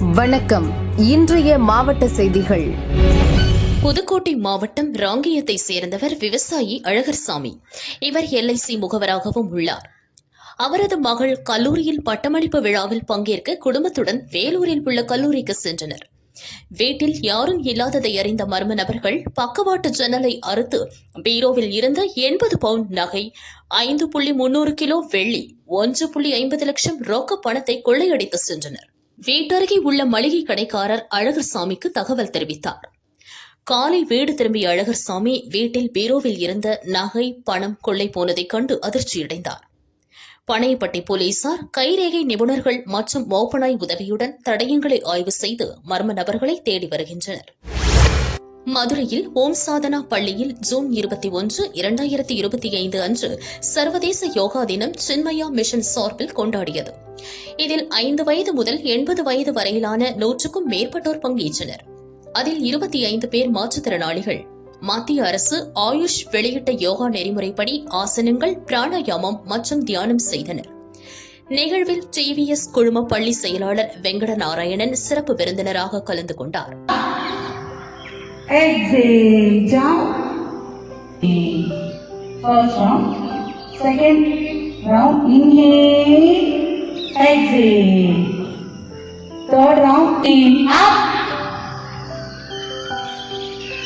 வணக்கம். இன்றைய மாவட்ட செய்திகள். புதுக்கோட்டை மாவட்டம் ராங்கியத்தை சேர்ந்தவர் விவசாயி அழகர்சாமி. இவர் எல்ஐசி முகவராகவும் உள்ளார். அவரது மகள் கல்லூரியில் பட்டமளிப்பு விழாவில் பங்கேற்க குடும்பத்துடன் வேலூரில் உள்ள கல்லூரிக்கு சென்றனர். வீட்டில் யாரும் இல்லாததை அறிந்த மர்ம நபர்கள் பக்கவாட்டு ஜன்னலை அறுத்து பீரோவில் இருந்த எண்பது பவுண்ட் நகை ஐந்து புள்ளி முன்னூறு கிலோ வெள்ளி ஒன்று புள்ளி ஐம்பது லட்சம் ரொக்க பணத்தை கொள்ளையடித்து சென்றனர். வீட்டருகே உள்ள மளிகை கடைக்காரர் அழகர்சாமிக்கு தகவல் தெரிவித்தார். காலை வீடு திரும்பிய அழகர் சாமி வீட்டில் பீரோவில் இருந்த நகை பணம் கொள்ளை போனதைக் கண்டு அதிர்ச்சியடைந்தார். பனையப்பட்டி போலீசார் கைரேகை நிபுணர்கள் மற்றும் மோப்பனாய் உதவியுடன் தடயங்களை ஆய்வு செய்து மர்ம நபர்களை தேடி வருகின்றனர். மதுரையில் ஓம் சாதனா பள்ளியில் ஜூன் இருபத்தி ஒன்று இரண்டாயிரத்தி இருபத்தி ஐந்து அன்று சர்வதேச யோகா தினம் சின்மயா மிஷன் சார்பில் கொண்டாடியது. இதில் ஐந்து வயது முதல் எண்பது வயது வரையிலான நூற்றுக்கும் மேற்பட்டோர் பங்கேற்றனர். அதில் இருபத்தி ஐந்து பேர் மாற்றுத்திறனாளிகள். மத்திய அரசு ஆயுஷ் வெளியிட்ட யோகா நெறிமுறைப்படி ஆசனங்கள் பிராணாயாமம் மற்றும் தியானம் செய்தனர். நிகழ்வில் டிவிஎஸ் குழும பள்ளி செயலாளர் வெங்கட நாராயணன் சிறப்பு விருந்தினராக கலந்து கொண்டாா் Exhale down. First round. Second round. Inhale. Exhale. Third round. In up.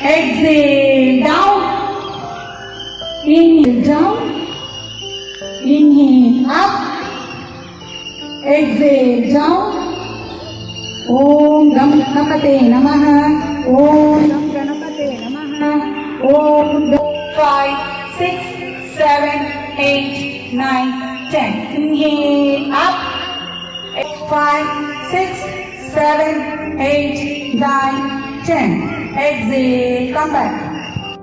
Exhale down. Inhale down. Inhale up. Exhale down. ॐ गं गणपते नमः ॐ गं गणपते One, five, six, seven, eight, nine, ten. Inhale up. Eight, five, six, seven, eight, nine, ten. Exhale, come back.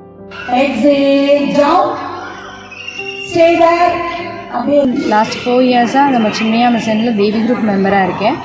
Exhale, down. Stay there. அப்படியே last four இயர்ஸாக நம்ம சின்னையா மிஷனில் தேவி group மெம்பராக இருக்கேன்.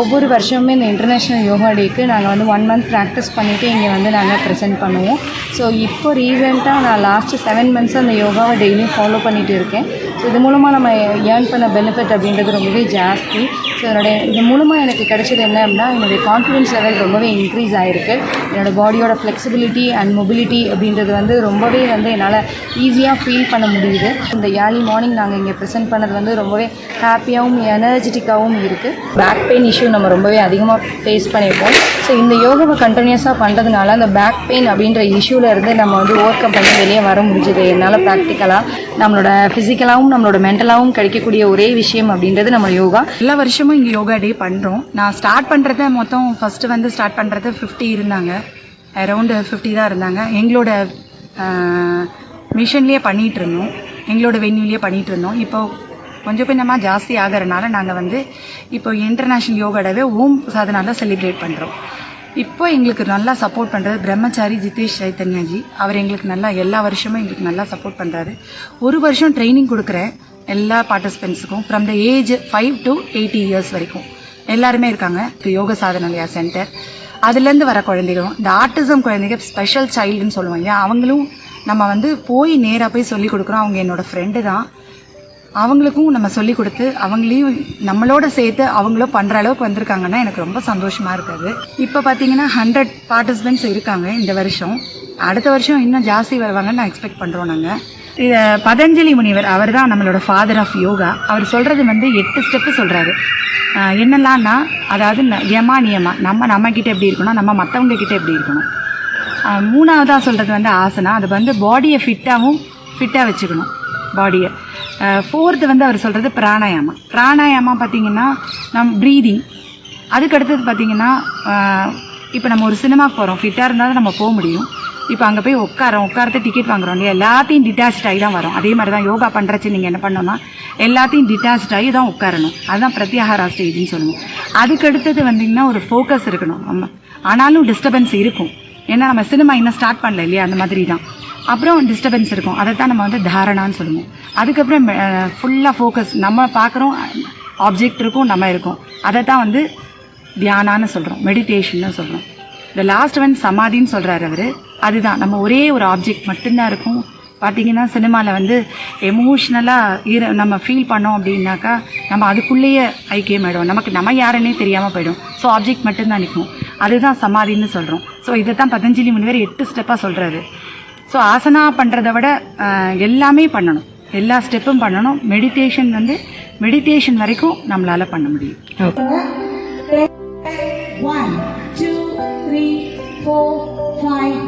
ஒவ்வொரு வருஷமுமே இந்த இன்டர்நேஷ்னல் யோகா டேக்கு நாங்கள் வந்து ஒன் மந்த் ப்ராக்டிஸ் பண்ணிவிட்டு இங்கே வந்து நாங்கள் ப்ரெசென்ட் பண்ணுவோம். ஸோ இப்போ ரீசெண்டாக நான் லாஸ்ட்டு செவன் மந்த்ஸாக அந்த யோகாவை டெய்லியும் ஃபாலோ பண்ணிகிட்டு இருக்கேன். ஸோ இது மூலமாக நம்ம ஏர்ன் பண்ண பெனிஃபிட் அப்படின்றது ரொம்பவே ஜாஸ்தி. ஸோ என்னுடைய இது மூலமாக எனக்கு கிடைச்சது என்ன அப்படின்னா என்னுடைய கான்ஃபிடென்ஸ் லெவல் ரொம்பவே இன்க்ரீஸ் ஆகிருக்கு என்னோடய பாடியோட ஃப்ளெக்சிபிலிட்டி அண்ட் மொபிலிட்டி அப்படின்றது வந்து ரொம்பவே வந்து என்னால் ஈஸியாக ஃபீல் பண்ண முடியுது. இந்த ஏர்லி மார்னிங் நாங்கள் இங்கே ப்ரெசென்ட் பண்ணது வந்து ரொம்பவே ஹாப்பியாகவும் எனர்ஜெட்டிக்காகவும் இருக்குது பேக் பெயின் இஷ்யூ நம்ம ரொம்பவே அதிகமாக ஃபேஸ் பண்ணியிருக்கோம் ஸோ இந்த யோகாவை கண்டினியூஸாக பண்ணுறதுனால அந்த பேக் பெயின் அப்படின்ற இஷ்யூவில் இருந்து நம்ம வந்து ஓவர் கம் பண்ணி வெளியே வர முடிஞ்சுது. என்னால் ப்ராக்டிக்கலாக நம்மளோட ஃபிசிக்கலாகவும் நம்மளோட மென்டலாகவும் கிடைக்கக்கூடிய ஒரே விஷயம் அப்படின்றது நம்ம யோகா. எல்லா வருஷமும் இங்கே யோகா டே பண்ணுறோம் நான் ஸ்டார்ட் பண்ணுறத மொத்தம் ஃபஸ்ட்டு வந்து ஸ்டார்ட் பண்ணுறது ஃபிஃப்டி இருந்தாங்க. அரௌண்டு ஃபிஃப்டி தான் இருந்தாங்க. எங்களோட மிஷன்லேயே பண்ணிகிட்டு இருந்தோம். எங்களோட வென்யூலேயே பண்ணிகிட்டு இருந்தோம். இப்போ கொஞ்சம் கொஞ்சமாக ஜாஸ்தி ஆகிறனால நாங்கள் வந்து இப்போ இன்டர்நேஷ்னல் யோகா டேவே ஓம் சாதனால செலிப்ரேட் பண்ணுறோம் இப்போ எங்களுக்கு நல்லா சப்போர்ட் பண்ணுறது பிரம்மச்சாரி ஜிதேஷ் சைத்தன்யாஜி அவர் எங்களுக்கு நல்லா எல்லா வருஷமும் எங்களுக்கு நல்லா சப்போர்ட் பண்ணுறாரு ஒரு வருஷம் ட்ரைனிங் கொடுக்குறேன். எல்லா பார்ட்டிசிபென்ட்ஸுக்கும் from the age five to eighty years வரைக்கும். எல்லாருமே இருக்காங்க. யோக சாதனாலயா சென்டர் அதுலேருந்து வர குழந்தைகளும் இந்த ஆர்டிசம் குழந்தைங்க ஸ்பெஷல் சைல்டுன்னு சொல்லுவோம் இல்லையா? அவங்களும் நம்ம வந்து போய் நேராக போய் சொல்லிக் கொடுக்குறோம். அவங்க என்னோட ஃப்ரெண்டு தான். அவங்களுக்கும் நம்ம சொல்லிக் கொடுத்து அவங்களையும் நம்மளோட சேர்த்து அவங்களும் பண்ணுற அளவுக்கு வந்திருக்காங்கன்னா எனக்கு ரொம்ப சந்தோஷமாக இருக்குது. இப்போ பார்த்தீங்கன்னா ஹண்ட்ரட் பார்ட்டிசிபென்ட்ஸ் இருக்காங்க இந்த வருஷம். அடுத்த வருஷம் இன்னும் ஜாஸ்தி வருவாங்கன்னு நான் எக்ஸ்பெக்ட் பண்ணுறோம் நாங்கள் பதஞ்சலி முனிவர் அவர் தான் நம்மளோட ஃபாதர் ஆஃப் யோகா அவர் சொல்கிறது வந்து எட்டு ஸ்டெப்பு சொல்கிறாரு என்னெல்லாம்னா அதாவது யமா நியமா. நம்ம நம்ம கிட்டே எப்படி இருக்கணும்? நம்ம மற்றவங்க கிட்டே எப்படி இருக்கணும்? மூணாவதாக சொல்கிறது வந்து ஆசனா. அது வந்து பாடியை ஃபிட்டாகவும் ஃபிட்டாக வச்சுக்கணும். பாடியை ஃபோர்த்து வந்து அவர் சொல்கிறது பிராணாயாமம். பிராணாயாமம் பார்த்தீங்கன்னா நம் ப்ரீதிங் அதுக்கு அடுத்தது பார்த்தீங்கன்னா இப்போ நம்ம ஒரு சினிமாக்கு போகிறோம் ஃபிட்டாக இருந்தால் தான் நம்ம போக முடியும். இப்போ அங்கே போய் உட்காரோம் உட்காரத்து டிக்கெட் வாங்குறோம் இல்லையா? எல்லாத்தையும் டிட்டாச் ஆகி தான் வரும். அதே மாதிரி தான் யோகா பண்ணுறச்சு நீங்கள் என்ன பண்ணணும்னா எல்லாத்தையும் டிட்டாச் ஆகி தான் உட்காரணும். அதுதான் பிரத்யாகாரா ஸ்டேஜ்னு சொல்லுவோம். அதுக்கு அடுத்தது வந்தீங்கன்னா ஒரு ஃபோக்கஸ் இருக்கணும். நம்ம ஆனாலும் டிஸ்டர்பன்ஸ் இருக்கும். ஏன்னா நம்ம சினிமா இன்னும் ஸ்டார்ட் பண்ணல இல்லையா? அந்த மாதிரி தான். அப்புறம் டிஸ்டர்பன்ஸ் இருக்கும். அதை தான் நம்ம வந்து தாரணான்னு சொல்லுவோம். அதுக்கப்புறம் ஃபுல்லாக ஃபோக்கஸ் நம்ம பார்க்குறோம் ஆப்ஜெக்ட் இருக்கும் நம்ம இருக்கும். அதை தான் வந்து தியானான்னு சொல்கிறோம் மெடிடேஷன்னு சொல்கிறோம் இந்த லாஸ்ட் ஒன் சமாதின்னு சொல்கிறாரு அவர். அதுதான். நம்ம ஒரே ஒரு ஆப்ஜெக்ட் மட்டும்தான் இருக்கும். பார்த்தீங்கன்னா சினிமாவில் வந்து எமோஷ்னலாக இரு நம்ம ஃபீல் பண்ணோம் அப்படின்னாக்கா நம்ம அதுக்குள்ளேயே ஐக்கியம் ஆகிடும் நமக்கு நம்ம யாருன்னே தெரியாமல் போயிடும். ஸோ ஆப்ஜெக்ட் மட்டும்தான் நிற்கும். அதுதான் சமாதின்னு சொல்கிறோம் ஸோ இதை தான் பதஞ்சலி முனிவர் எட்டு ஸ்டெப்பாக சொல்கிறாரு ஸோ ஆசனா பண்ணுறத விட எல்லாமே பண்ணணும். எல்லா ஸ்டெப்பும் பண்ணணும். மெடிடேஷன் வந்து மெடிடேஷன் வரைக்கும் நம்மளால் பண்ண முடியும். One two three four five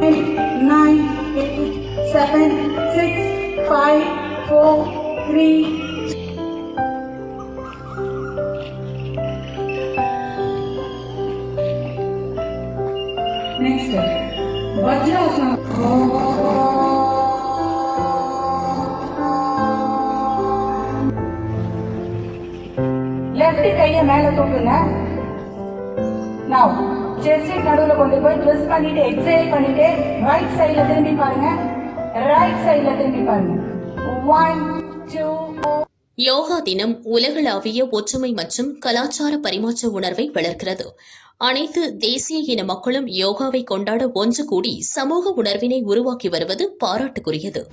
eight, nine, eight, seven, six, five, four, three, Next, Vajrasana. Left கையை மேல தூக்குங்க நவ் செஸ்ட் நடுவுல கொண்டு போய் ட்ரெஸ் பண்ணிட்டு எக்ஸைல் பண்ணிட்டு ரைட் சைடுல திரும்பி பாருங்க. ரைட் சைடுல திரும்பி பாருங்க. ஒன் டூ யோகா தினம் உலகளாவிய ஒற்றுமை மற்றும் கலாச்சார பரிமாற்ற உணர்வை வளர்க்கிறது. அனைத்து தேசிய இன மக்களும் யோகாவை கொண்டாட ஒன்று கூடி சமூக உணர்வினை உருவாக்கி வருவது பாராட்டுக்குரியது.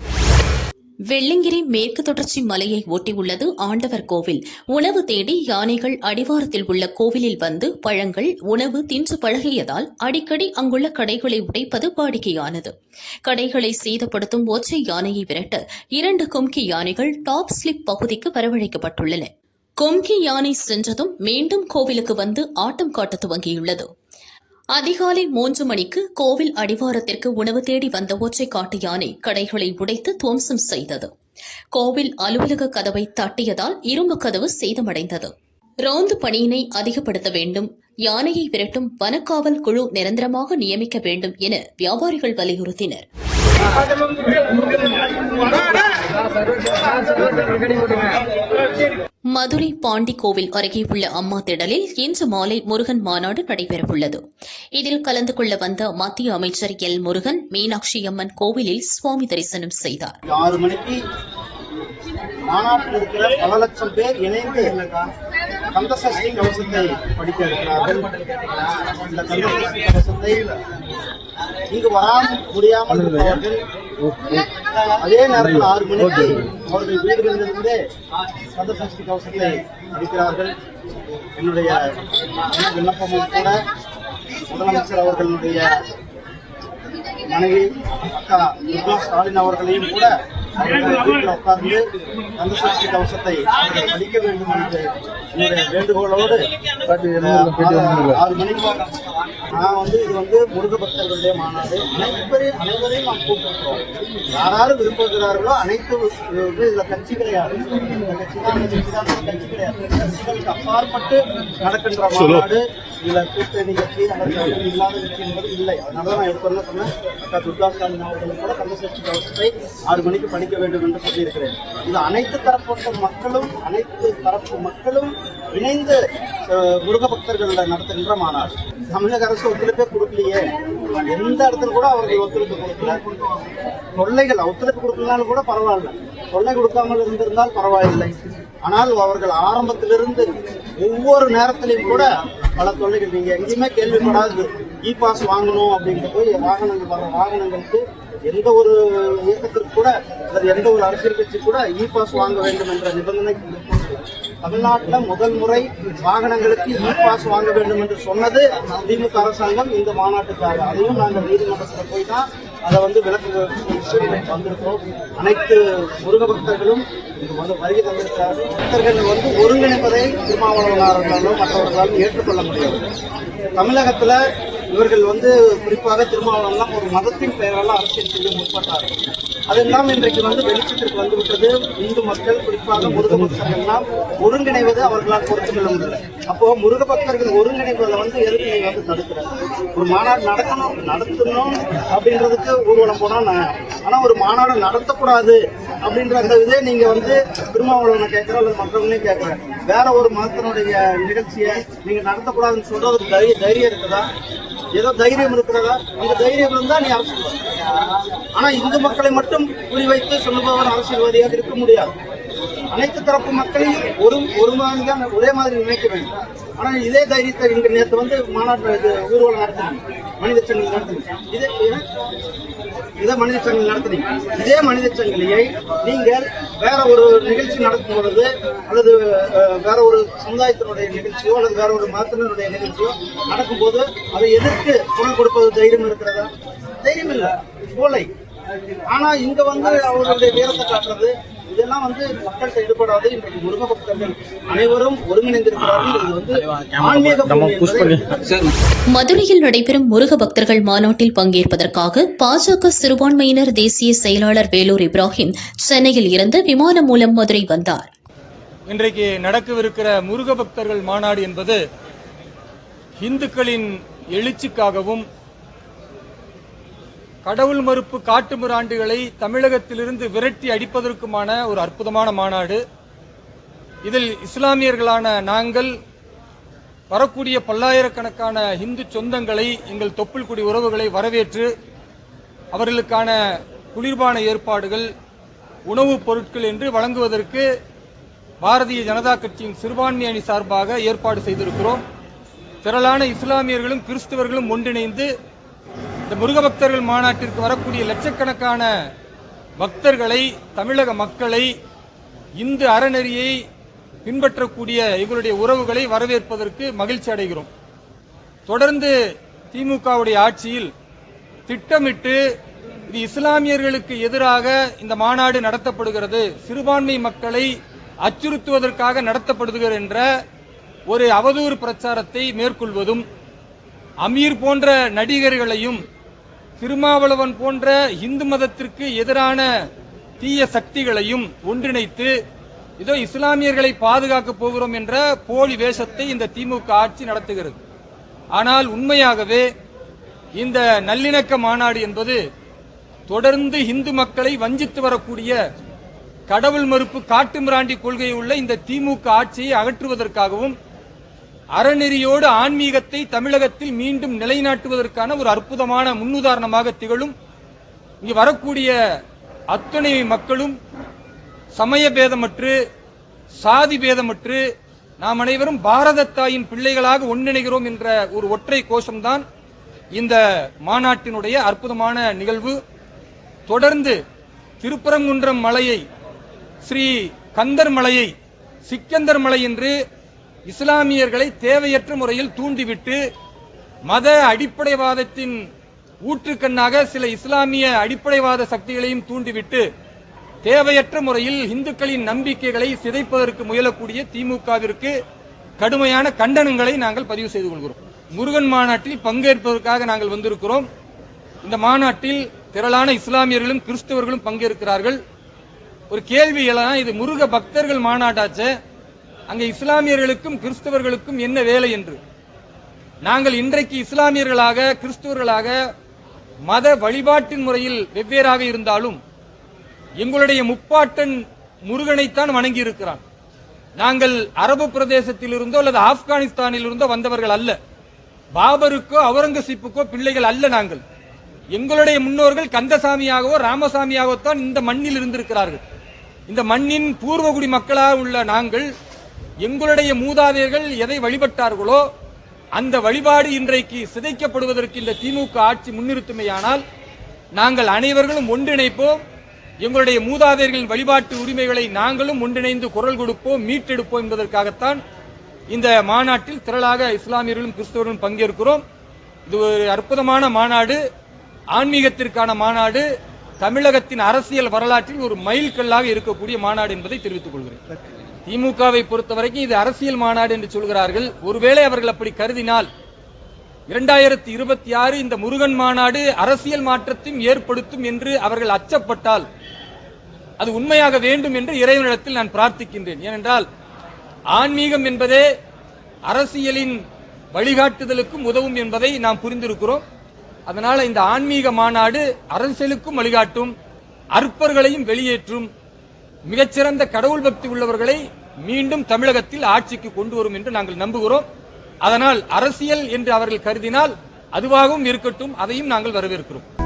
வெள்ளிங்கிரி மேற்கு தொடர்ச்சி மலையை ஒட்டியுள்ளது ஆண்டவர் கோவில். உணவு தேடி யானைகள் அடிவாரத்தில் உள்ள கோவிலில் வந்து பழங்கள் உணவு தின்று பழகியதால் அடிக்கடி அங்குள்ள கடைகளை உடைப்பது வாடிக்கையானது. கடைகளை சீதப்படுத்தும் ஒற்றை யானையை விரட்ட இரண்டு கொம்கி யானைகள் டாப் ஸ்லிப் பகுதிக்கு வரவழைக்கப்பட்டுள்ளன. கொம்கி யானை சென்றதும் மீண்டும் கோவிலுக்கு வந்து ஆட்டம் காட்ட துவங்கியுள்ளது. அதிகாலை மூன்று மணிக்கு கோவில் அடிவாரத்திற்கு உணவு தேடி வந்த ஒற்றை காட்டு யானை கடைகளை உடைத்து துவம்சம் செய்தது. கோவில் அலுவலக கதவை தட்டியதால் இரும்பு கதவு சேதமடைந்தது. ரோந்து பணியினை அதிகப்படுத்த வேண்டும் யானையை விரட்டும் வனக்காவல் குழு நிரந்தரமாக நியமிக்க வேண்டும் என வியாபாரிகள் வலியுறுத்தினர். மதுரை பாண்டி கோவில் அருகே உள்ள அம்மா திடலில் இன்று மாலை முருகன் மாநாடு நடைபெறவுள்ளது. இதில் கலந்து கொள்ள வந்த மத்திய அமைச்சர் எல் முருகன் மீனாட்சி அம்மன் கோவிலில் சுவாமி தரிசனம் செய்தார். ஆறு மணிக்கு பல லட்சம் பேர் இணைந்து கந்த கவசத்தை படிக்க இருக்கிறார்கள். இந்த கந்த கவசத்தை இங்கு வராமல் முடியாமல் இருப்பவர்கள் அதே நேரத்தில் ஆறு மணிக்கு அவர்கள் வீடுகளிலிருந்தே கந்த சஷ்டி கவசத்தை படிக்கிறார்கள் என்னுடைய விண்ணப்பமும் கூட முதலமைச்சர் அவர்களுடைய மனைவி அக்கா துர்கா ஸ்டாலின் அவர்களையும் கூட வீட்டில் உட்கார்ந்து கந்த சஷ்டி கவசத்தை அவர்கள் படிக்க வேண்டும் என்று என்னுடைய வேண்டுகோளோடு ஆறு மணிக்கு நான் வந்து இது வந்து முருக பக்தர்களுடைய மாநாடு அனைவரையும் அனைவரையும் நாம் கூப்பிட்டுருக்கோம் யாராரு விரும்புகிறார்களோ அனைத்து இதுல கட்சி கிடையாது இந்த கட்சி தான் கட்சி தான் கட்சி கிடையாது கட்சிகளுக்கு அப்பாற்பட்டு நடக்கின்ற மாநாடு இதுல கூட்டணி கட்சி அல்லது இல்லாத கட்சி என்பது இல்லை அதனால நான் எடுத்து சொன்னேன் அக்கா துர்கா ஸ்டாலின் அவர்களும் கூட கந்தசஷ்டி கவசத்தை ஆறு மணிக்கு படிக்க வேண்டும் என்று சொல்லியிருக்கிறேன். இது அனைத்து தரப்பட்ட மக்களும் அனைத்து தரப்பு மக்களும் இணைந்து முருக பக்தர்கள் நடத்துகின்ற மாநாடு தமிழக அரசு ஒத்துழைப்பே கொடுக்கலையே. எந்த இடத்துல கூட அவர்கள் ஒத்துழைப்பு கொடுக்கல. தொல்லைகள் ஒத்துழைப்பு கொடுக்கலனாலும் கூட பரவாயில்ல. தொல்லை கொடுக்காமல் இருந்திருந்தால் பரவாயில்லை. ஆனால் அவர்கள் ஆரம்பத்திலிருந்து ஒவ்வொரு நேரத்திலையும் கூட பல தொல்லைகள். நீங்க எங்கேயுமே கேள்விப்படாது இ பாஸ் வாங்கணும் அப்படின்ட்டு போய் வாகனங்கள் வர வாகனங்களுக்கு எந்த ஒரு இயக்கத்திற்கு கூட அல்லது எந்த ஒரு அரசியல் கட்சி கூட இ பாஸ் வாங்க வேண்டும் என்ற நிபந்தனை தமிழ்நாட்டில் முதல் முறை வாகனங்களுக்கு இ பாஸ் வாங்க வேண்டும் என்று சொன்னது திமுக அரசாங்கம் இந்த மாநாட்டுக்காக. அதையும் நாங்கள் நீதிமன்றத்தில் போய் தான் அதை வந்து விளக்கு வந்திருக்கோம் அனைத்து முருக பக்தர்களும் வந்து வருகை தந்திருக்கிறார்கள். பக்தர்கள் வந்து ஒருங்கிணைப்பதை திருமாவளவனார்களாலும் மற்றவர்களாலும் ஏற்றுக்கொள்ள முடியாது தமிழகத்தில் இவர்கள் வந்து குறிப்பாக திருமாவளவன்லாம் ஒரு மதத்தின் பெயரால் அரசியல் செய்ய முற்பட்டார்கள். அதெல்லாம் இன்றைக்கு வந்து வெளிச்சத்திற்கு வந்துவிட்டது. இந்து மக்கள் குறிப்பாக முருக பக்தர்கள்லாம் ஒருங்கிணைவது அவர்களால் பொறுத்து கொள்ள முடியல. அப்போ முருக பக்தர்கள் ஒருங்கிணைவதை வந்து எதுக்கு நீங்க வந்து தடுக்கிறாங்க ஒரு மாநாடு நடக்கணும் நடத்தணும் அப்படின்றதுக்கு ஊர்வலம் போனா நான் ஆனா ஒரு மாநாடு நடத்தக்கூடாது அப்படின்ற அந்த இதே நீங்க வந்து திருமாவளவனை கேட்கிற அல்லது மற்றவங்களையும் கேட்கிறேன் வேற ஒரு மதத்தினுடைய நிகழ்ச்சியை நீங்க நடத்தக்கூடாதுன்னு சொல்றது தைரிய தைரியம் இருக்குதா? ஏதோ தைரியம் இருக்கிறதா? இந்த தைரியம் இருந்தா நீ அரசியல்வாதி. ஆனா இந்து மக்களை மட்டும் குறிவைத்து சொல்லுபவர் அரசியல்வாதியாக இருக்க முடியாது. அனைத்து தரப்பு மக்களையும் ஒரு ஒரு மாதிரி தான் ஒரே மாதிரி நினைக்க வேண்டும். ஆனால் இதே தைரியத்தை இங்கு நேற்று வந்து மாநாட்டு இது ஊர்வலம் நடத்தினீங்க மனித சங்கிலி நடத்தினீங்க இதே இதை மனித சங்கிலி நடத்தினீங்க இதே மனித சங்கிலியை நீங்கள் வேற ஒரு நிகழ்ச்சி நடக்கும் பொழுது அல்லது வேற ஒரு சமுதாயத்தினுடைய நிகழ்ச்சியோ அல்லது வேற ஒரு மதத்தினருடைய நிகழ்ச்சியோ நடக்கும்போது அதை எதிர்த்து குரல் கொடுப்பது தைரியம் இருக்கிறதா? தைரியம் இல்லை. போலை. ஆனா இங்க வந்து அவர்களுடைய வீரத்தை காட்டுறது இதெல்லாம் வந்து மக்கள்கிட்ட ஈடுபடாது இன்றைக்கு முருக பக்தர்கள் அனைவரும் ஒருங்கிணைந்திருக்கிறார்கள். இது வந்து மதுரையில் நடைபெறும் முருக பக்தர்கள் மாநாட்டில் பங்கேற்பதற்காக பாஜக சிறுபான்மையினர் தேசிய செயலாளர் வேலூர் இப்ராஹிம் சென்னையில் இருந்து விமானம் மூலம் மதுரை வந்தார். இன்றைக்கு நடக்கவிருக்கிற முருக பக்தர்கள் மாநாடு என்பது இந்துக்களின் எழுச்சிக்காகவும் கடவுள் மறுப்பு காட்டுமிராண்டுகளை தமிழகத்திலிருந்து விரட்டி அடிப்பதற்குமான ஒரு அற்புதமான மாநாடு. இதில் இஸ்லாமியர்களான நாங்கள் வரக்கூடிய பல்லாயிரக்கணக்கான இந்து சொந்தங்களை எங்கள் தொப்புள்குடி உறவுகளை வரவேற்று அவர்களுக்கான குளிர்பான ஏற்பாடுகள் உணவுப் பொருட்கள் என்று வழங்குவதற்கு பாரதிய ஜனதா கட்சியின் சிறுபான்மை அணி சார்பாக ஏற்பாடு செய்திருக்கிறோம். திரளான இஸ்லாமியர்களும் கிறிஸ்தவர்களும் ஒன்றிணைந்து இந்த முருக பக்தர்கள் மாநாட்டிற்கு வரக்கூடிய லட்சக்கணக்கான பக்தர்களை தமிழக மக்களை இந்து அறநெறியை பின்பற்றக்கூடிய எங்களுடைய உறவுகளை வரவேற்பதற்கு மகிழ்ச்சி அடைகிறோம். தொடர்ந்து திமுகவுடைய ஆட்சியில் திட்டமிட்டு இது இஸ்லாமியர்களுக்கு எதிராக இந்த மாநாடு நடத்தப்படுகிறது. சிறுபான்மை மக்களை அச்சுறுத்துவதற்காக நடத்தப்படுகிறது என்ற ஒரு அவதூறு பிரச்சாரத்தை மேற்கொள்வதும் அமீர் போன்ற நடிகர்களையும் திருமாவளவன் போன்ற இந்து மதத்திற்கு எதிரான தீய சக்திகளையும் ஒன்றிணைத்து இதோ இஸ்லாமியர்களை பாதுகாக்கப் போகிறோம் என்ற போலி வேஷத்தை இந்த திமுக ஆட்சி நடத்துகிறது. ஆனால் உண்மையாகவே இந்த நல்லிணக்க மாநாடு என்பது தொடர்ந்து இந்து மக்களை வஞ்சித்து வரக்கூடிய கடவுள் மறுப்பு காட்டுமிராண்டி கொள்கை உள்ள இந்த திமுக ஆட்சியை அகற்றுவதற்காகவும் அறநெறியோடு ஆன்மீகத்தை தமிழகத்தில் மீண்டும் நிலைநாட்டுவதற்கான ஒரு அற்புதமான முன்னுதாரணமாக திகழும். இங்கு வரக்கூடிய அத்தனை மக்களும் சமய பேதமற்று சாதி பேதமற்று நாம் அனைவரும் பாரத தாயின் பிள்ளைகளாக ஒன்றிணைகிறோம் என்ற ஒரு ஒற்றை கோஷம்தான் இந்த மாநாட்டினுடைய அற்புதமான நிகழ்வு. தொடர்ந்து திருப்பரங்குன்றம் மலையை ஸ்ரீ கந்தர் மலையை சிக்கந்தர் மலை என்று இஸ்லாமியர்களை தேவையற்ற முறையில் தூண்டிவிட்டு மத அடிப்படைவாதத்தின் ஊற்றுக்கண்ணாக சில இஸ்லாமிய அடிப்படைவாத சக்திகளையும் தூண்டிவிட்டு தேவையற்ற முறையில் இந்துக்களின் நம்பிக்கைகளை சிதைப்பதற்கு முயலக்கூடிய திமுகவிற்கு கடுமையான கண்டனங்களை நாங்கள் பதிவு செய்து கொள்கிறோம். முருகன் மாநாட்டில் பங்கேற்பதற்காக நாங்கள் வந்திருக்கிறோம். இந்த மாநாட்டில் திரளான இஸ்லாமியர்களும் கிறிஸ்தவர்களும் பங்கேற்கிறார்கள். ஒரு கேள்வி எழலாம் இது முருக பக்தர்கள் மாநாட்டாச்சே? அங்கே இஸ்லாமியர்களுக்கும் கிறிஸ்தவர்களுக்கும் என்ன வேலை என்று? நாங்கள் இன்றைக்கு இஸ்லாமியர்களாக கிறிஸ்தவர்களாக மத வழிபாட்டின் முறையில் வெவ்வேறாக இருந்தாலும் எங்களுடைய முப்பாட்டன் முருகனைத்தான் வணங்கி இருக்கிறான் நாங்கள் அரபு பிரதேசத்தில் இருந்தோ அல்லது ஆப்கானிஸ்தானில் இருந்தோ வந்தவர்கள் அல்ல. பாபருக்கோ அவுரங்கசீப்புக்கோ பிள்ளைகள் அல்ல நாங்கள். எங்களுடைய முன்னோர்கள் கந்தசாமியாகவோ ராமசாமியாகவோ தான் இந்த மண்ணில் இருந்திருக்கிறார்கள். இந்த மண்ணின் பூர்வகுடி மக்களாக உள்ள நாங்கள் எங்களுடைய மூதாதையர்கள் எதை வழிபட்டார்களோ அந்த வழிபாடு இன்றைக்கு சிதைக்கப்படுவதற்கு இந்த திமுக ஆட்சி முன்னிறுத்துமையானால் நாங்கள் அனைவர்களும் ஒன்றிணைப்போம். எங்களுடைய மூதாதையர்களின் வழிபாட்டு உரிமைகளை நாங்களும் ஒன்றிணைந்து குரல் கொடுப்போம் மீட்டெடுப்போம் என்பதற்காகத்தான் இந்த மாநாட்டில் திரளாக இஸ்லாமியர்களும் கிறிஸ்தவர்களும் பங்கேற்கிறோம். இது ஒரு அற்புதமான மாநாடு. ஆன்மீகத்திற்கான மாநாடு. தமிழகத்தின் அரசியல் வரலாற்றில் ஒரு மைல்கல்லாக இருக்கக்கூடிய மாநாடு என்பதை தெரிவித்துக் கொள்கிறேன். திமுகவை பொறுத்தவரைக்கும் இது அரசியல் மாநாடு என்று சொல்கிறார்கள். ஒருவேளை அவர்கள் அப்படி கருதினால் இரண்டாயிரத்தி இருபத்தி ஆறு இந்த முருகன் மாநாடு அரசியல் மாற்றத்தையும் ஏற்படுத்தும் என்று அவர்கள் அச்சப்பட்டால் அது உண்மையாக வேண்டும் என்று இறைவனிடத்தில் நான் பிரார்த்திக்கின்றேன். ஏனென்றால் ஆன்மீகம் என்பதே அரசியலின் வழிகாட்டுதலுக்கும் உதவும் என்பதை நாம் புரிந்திருக்கிறோம். அதனால இந்த ஆன்மீக மாநாடு அரசியலுக்கும் வழிகாட்டும் அற்பர்களையும் வெளியேற்றும் மிகச்சிறந்த கடவுள் பக்தி உள்ளவர்களை மீண்டும் தமிழகத்தில் ஆட்சிக்கு கொண்டு வரும் என்று நாங்கள் நம்புகிறோம். அதனால் அரசியல் என்று அவர்கள் கருதினால் அதுவாகவும் இருக்கட்டும் அதையும் நாங்கள் வரவேற்கிறோம்.